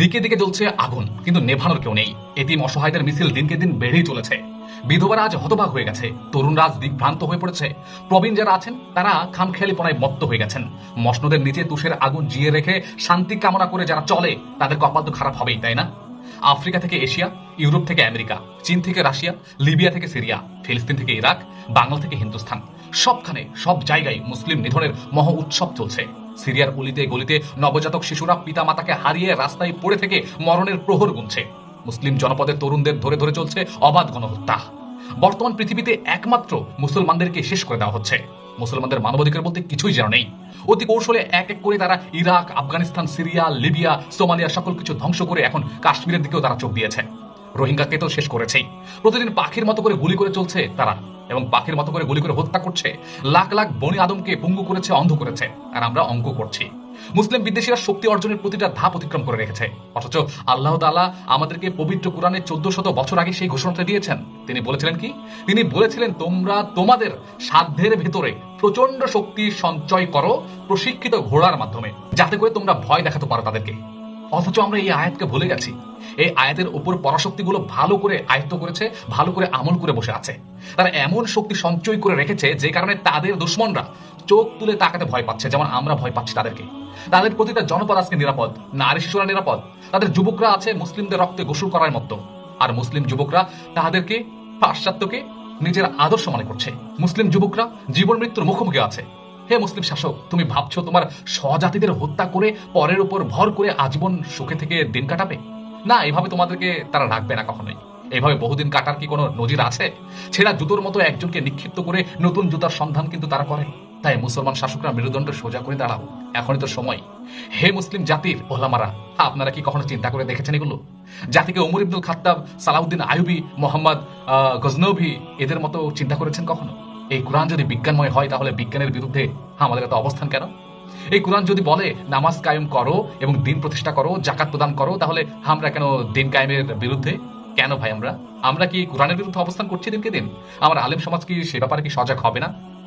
দিকে দিকে জ্বলছে আগুন, কিন্তু নেভানোর কেউ নেই। এতিম অসহায়দের মিছিল দিনকে দিন বেড়েই চলেছে। বিধবারা আজ হতবাক হয়ে গেছে। তরুণরা আজ দিগ্ভ্রান্ত হয়ে পড়েছে। প্রবীণ যারা আছেন, তারা খামখেয়ালিপনায় মত্ত হয়ে গেছেন। মশনদের নিচে তুষের আগুন জিয়ে রেখে শান্তি কামনা করে যারা চলে তাদের কপাল তো খারাপ হবেই, তাই না? আফ্রিকা থেকে এশিয়া, ইউরোপ থেকে আমেরিকা, চীন থেকে রাশিয়া, লিবিয়া থেকে সিরিয়া, ফিলিস্তিন থেকে ইরাক, বাংলা থেকে হিন্দুস্তান সবখানে, সব জায়গায় মুসলিম নিধনের মহ উৎসব চলছে। সিরিয়ার অলিতে গলিতে নবজাতক শিশুরা পিতা মাতাকে হারিয়ে রাস্তায় পড়ে থেকে মরণের প্রহর গুনছে। মুসলিম জনপদের তরুণদের ধরে ধরে চলছে অবাধ গণহত্যা। বর্তমান পৃথিবীতে একমাত্র মুসলমানদেরকে শেষ করে দেওয়া হচ্ছে। মুসলমানদের মানবাধিকার বলতে কিছুই যেন নেই। অতি কৌশলে এক এক করে তারা Iraq, Afghanistan, Syria, Libya, Somalia সকল কিছু ধ্বংস করে এখন কাশ্মীরের দিকেও তারা চোখ দিয়েছে। রোহিঙ্গাকে তো শেষ করেছেই। প্রতিদিন পাখির মতো করে গুলি করে চলছে তারা। এবং পাখির মতো করে গুলি করে হত্যা করছে। লাখ লাখ বনি আদমকে পঙ্গু করেছে, অন্ধ করেছে, আর আমরা অঙ্ক করছি। মুসলিম বিদ্বেষীরা শক্তি অর্জনের প্রতিটা ধাপ অতিক্রম করে রেখেছে। অথচ আল্লাহ তাআলা আমাদেরকে পবিত্র কোরআনে চোদ্দ শত বছর আগে সেই ঘোষণাটা দিয়েছেন। তিনি বলেছিলেন কি? তিনি বলেছিলেন, তোমরা তোমাদের সাধ্যের ভেতরে প্রচণ্ড শক্তি সঞ্চয় করো প্রশিক্ষিত ঘোড়ার মাধ্যমে। যাতে করে তোমরা ভয় দেখাতে পারো তাদেরকে। অথচ আমরা এই আয়াতকে ভুলে গেছি। এই আয়াতের উপর পরাশক্তিগুলো ভালো করে আয়ত্ত করেছে, ভালো করে আমল করে বসে আছে। তারা এমন শক্তি সঞ্চয় করে রেখেছে যে কারণে তাদের দুশ্মনরা চোখ তুলে তাকাতে ভয় পাচ্ছে, যেমন আমরা ভয় পাচ্ছি তাদেরকে। তাদের প্রতিটা জনপদ আজকে নিরাপদ, নারী শিশুরা নিরাপদ, তাদের যুবকরা আছে মুসলিমদের রক্তে গোসল করার মতো। আর মুসলিম যুবকরা তাদেরকে পাশ্চাত্যকে নিজের আদর্শ মনে করছে। মুসলিম যুবকরা জীবন মৃত্যুর মুখোমুখি আছে। হে মুসলিম শাসক তুমি ভাবছ তোমার স্বজাতিদের হত্যা করে পরের উপর ভর করে আজীবন সুখে থেকে দিন কাটাবে? না এভাবে তোমাদেরকে তারা রাখবে না কখনোই। এভাবে বহুদিন কাটার কি কোনো নজির আছে? ছেঁড়া জুতোর মতো একজনকে নিক্ষিপ্ত করে নতুন জুতার সন্ধান কিন্তু তারা করে। তাই মুসলমান শাসকরা মেরুদণ্ড সোজা করে দাঁড়াও। এখনই তো সময়। হে মুসলিম জাতির ওলামারা আপনারা কি কখনো চিন্তা করে দেখেছেন এগুলো? জাতিকে ওমর ইবনুল খাত্তাব সালাউদ্দিন আয়ুবি মোহাম্মদ আহ, গজনবি এদের মতো চিন্তা করেছেন কখনো? এই কোরআন যদি বিজ্ঞানময় হয়, তাহলে বিজ্ঞানের বিরুদ্ধে আমাদের এত অবস্থান কেন? এই কোরআন যদি বলে, নামাজ কায়েম করো এবং দিন প্রতিষ্ঠা করো জাকাত প্রদান করো, তাহলে আমরা কেন দিন কায়েমের বিরুদ্ধে? কেন ভাই আমরা? আমরা কি কোরআনের বিরুদ্ধে অবস্থান করছি দিনকে দিন? আমার আলেম সমাজ কি সে ব্যাপারে কি সজাগ হবে না?